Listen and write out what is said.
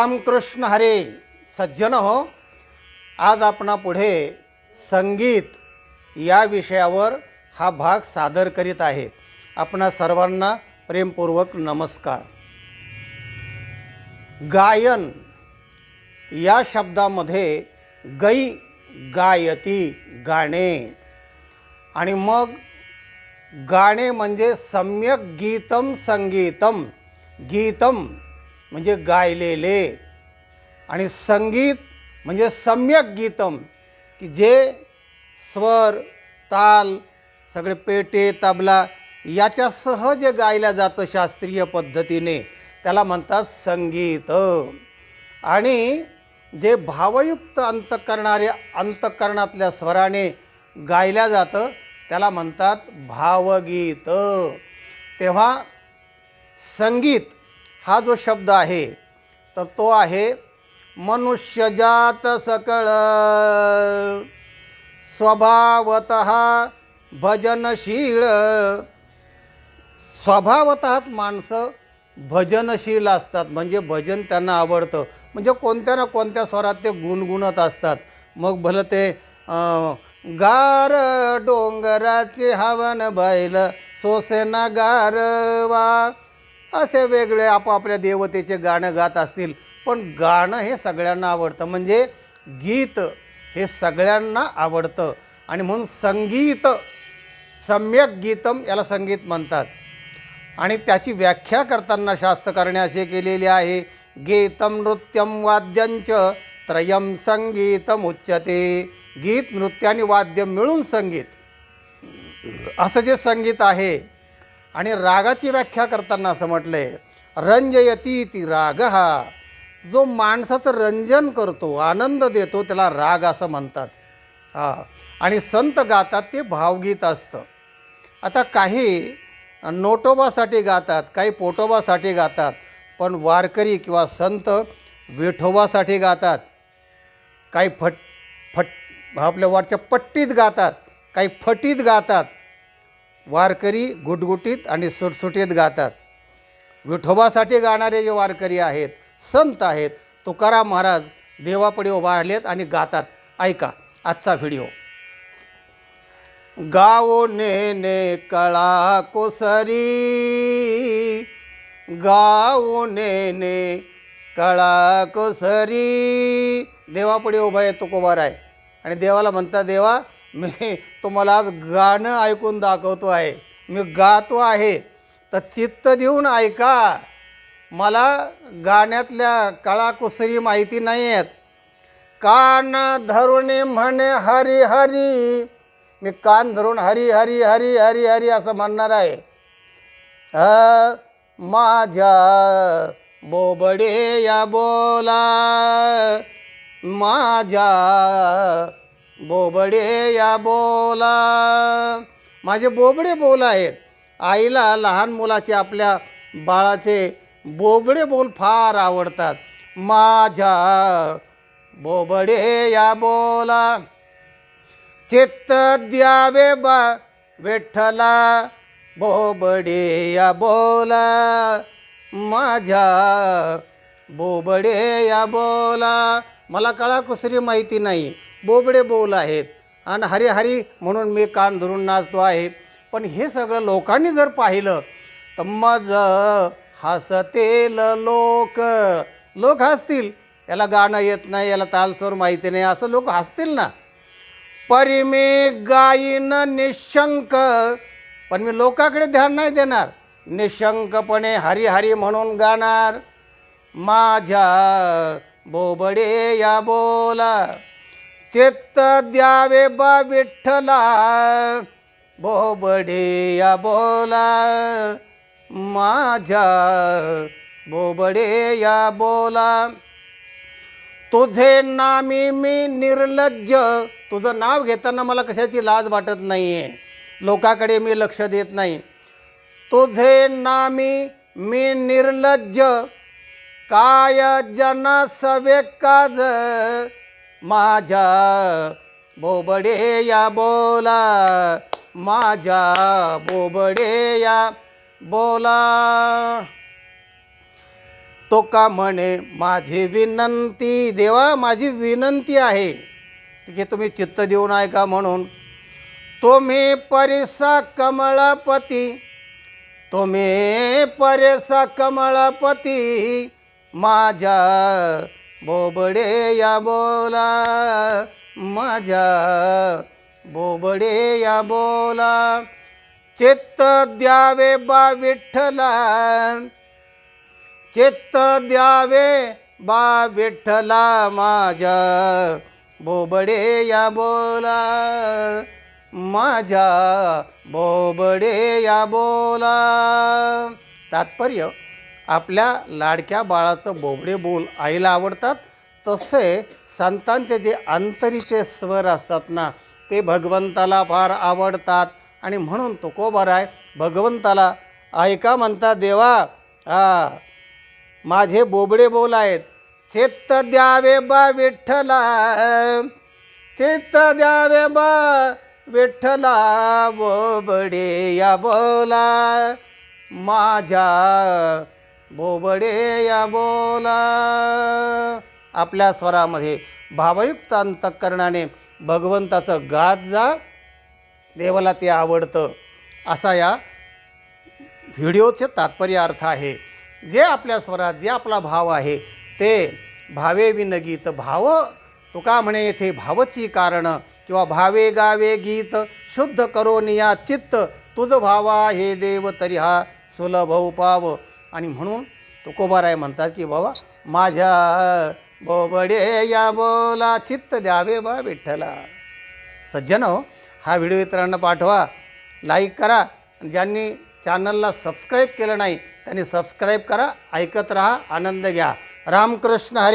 रामकृष्ण हरे सज्जन हो. आज आपणा पुढे संगीत या विषयावर हा भाग सादर करीत आहे. आपणा सर्वांना प्रेमपूर्वक नमस्कार. गायन या शब्दामध्ये गै गायती गाणे. आणि मग गाणे म्हणजे सम्यक गीतम संगीतम गीतम म्हणजे गायलेले. आणि संगीत म्हणजे सम्यक गीतम की जे स्वर ताल सगळे पेटे तबला याच्यासह जे गायलं जातं शास्त्रीय पद्धतीने त्याला म्हणतात संगीत. आणि जे भावयुक्त अंतकरणारे अंतकरणातल्या स्वराने गायल्या जातं त्याला म्हणतात भावगीत. तेव्हा संगीत हा जो शब्द आहे तर तो आहे मनुष्यजात सकळ. स्वभावत भजनशील. स्वभावतःच माणसं भजनशील असतात. म्हणजे भजन त्यांना आवडतं. म्हणजे कोणत्या ना कोणत्या स्वरात ते गुणगुणत असतात. मग भलं ते गार डोंगराचे हवन बैल सोसेना गारवा. असे वेगळे आपापल्या देवतेचे गाणं गात असतील. पण गाणं हे सगळ्यांना आवडतं. म्हणजे गीत हे सगळ्यांना आवडतं. आणि म्हणून संगीत सम्यक गीतम याला संगीत म्हणतात. आणि त्याची व्याख्या करताना शास्त्रकारणे असे केलेले आहे गीतम नृत्यम वाद्यांच त्रयम संगीतम उच्यते. गीत नृत्य आणि वाद्य मिळून संगीत. असं जे संगीत आहे आणि रागाची व्याख्या करताना असं म्हटलं आहे रंजयती ती राग. हा जो माणसाचं रंजन करतो आनंद देतो त्याला राग असं म्हणतात. हा. आणि संत गातात ते भावगीत असतं. आता काही नोटोबासाठी गातात काही पोटोबासाठी गातात पण वारकरी किंवा संत विठोबासाठी गातात. काही फट फट आपल्या वरच्या पट्टीत गातात काही फटीत गातात. वारकरी गुटगुटीत आणि सुटसुटीत गातात. विठोबासाठी गाणारे जे वारकरी आहेत संत आहेत तुकाराम महाराज देवापुढे उभारलेत आणि गातात. ऐका आजचा व्हिडिओ. गाओ नेने कळा कोसरी गाओ नेने कळा कोसरी. देवापुढे उभा आहे तुकोबार आहे. आणि देवाला म्हणता देवा मी तुम्हाला आज गाणं ऐकून दाखवतो आहे. मी गातो आहे. तर चित्त देऊन ऐका. मला गाण्यातल्या कळाकुसरी माहिती नाही आहेत. कान धरून म्हणे हरी हरी. मी कान धरून हरी हरी हरी हरी हरी असं म्हणणार आहे. माझ्या बोबडे या बोला. माझ्या बोबडे या बोला. माझे बोबडे बोल आहेत. आईला लहान मुलाचे आपल्या बाळाचे बोबडे बोल फार आवडतात. माझ्या बोबडे या बोला. चित्त द्यावे बा विठ्ठला. बोबडे या बोला. माझ्या बोबडे या बोला. मला कळाकुसरी माहिती नाही. बोबडे बोल आहेत. आणि हरी हरी म्हणून मी कान धरून नाचतो आहे. पण हे सगळं लोकांनी जर पाहिलं तर मज हसतेल लोक. लोक हसतील. याला गाणं येत नाही याला तालस्वर माहिती नाही असं लोक हसतील ना. परी मी गाईन निशंक. पण मी लोकाकडे ध्यान नाही देणार. निशंकपणे हरी हरी म्हणून गाणार. माझ्या बोबडे या बोला. चित्त द्यावे बा विठ्ठला बोबडेया बोला. माझ्या बोबडेया बोला. तुझे नामी मी निर्लज्ज तुझं नाव घेताना मला कशाची लाज वाटत नाही आहे लोकाकडे मी लक्ष देत नाही. तुझे नामी मी निर्लज्ज काय जन सवे काज माझ्या बोबडे या बोला माझ्या बोबडे या बोला. तो का म्हणे माझी विनंती देवा माझी विनंती आहे. की तुम्ही चित्त देऊन ऐका म्हणून. तुम्ही परिसा कमळपती तुम्ही परेसा कमळपती माझ्या बोबडे या बोला माझ्या. बोबडे या बोला चित्त द्यावे बा विठ्ठला. चित्त द्यावे बा विठ्ठला माझ्या. बोबडे या बोला माझ्या. बोबडे या बोला. तात्पर्य आपल्या लाडक्या बाळाचं बोबडे बोल आईला आवडतात तसे संतांचे जे आंतरीचे स्वर असतात ना ते भगवंताला फार आवडतात. आणि म्हणून तुकोबाराय भगवंताला ऐका म्हणता देवा हा माझे बोबडे बोल आहेत. चित्त द्यावे बा विठ्ठला चित्त द्यावे बा विठ्ठला बोबडे या बोला. माझ्या बोबडे या बोला. आपल्या स्वरामध्ये भावयुक्त अंतकरणाने भगवंताचं गात जा. देवाला ते आवडतं. असा या व्हिडिओचे तात्पर्य अर्थ आहे. जे आपल्या स्वरात जे आपला भाव आहे ते भावे विनगीत भाव. तुका म्हणे येथे भावची कारणं किंवा भावे गावे गीत. शुद्ध करो निया चित्त. तुझ भावा हे देव तरी हा सुलभ पाव. आणि म्हणून तुकोबाराय म्हणतात की बाबा माझ्या बोबडे या बोला चित्त द्यावे बा विठ्ठला. सज्जन हो हा व्हिडिओ इतरांना पाठवा लाईक करा आणि ज्यांनी चॅनलला सबस्क्राईब केलं नाही त्यांनी सबस्क्राईब करा ऐकत राहा आनंद घ्या. रामकृष्ण हरी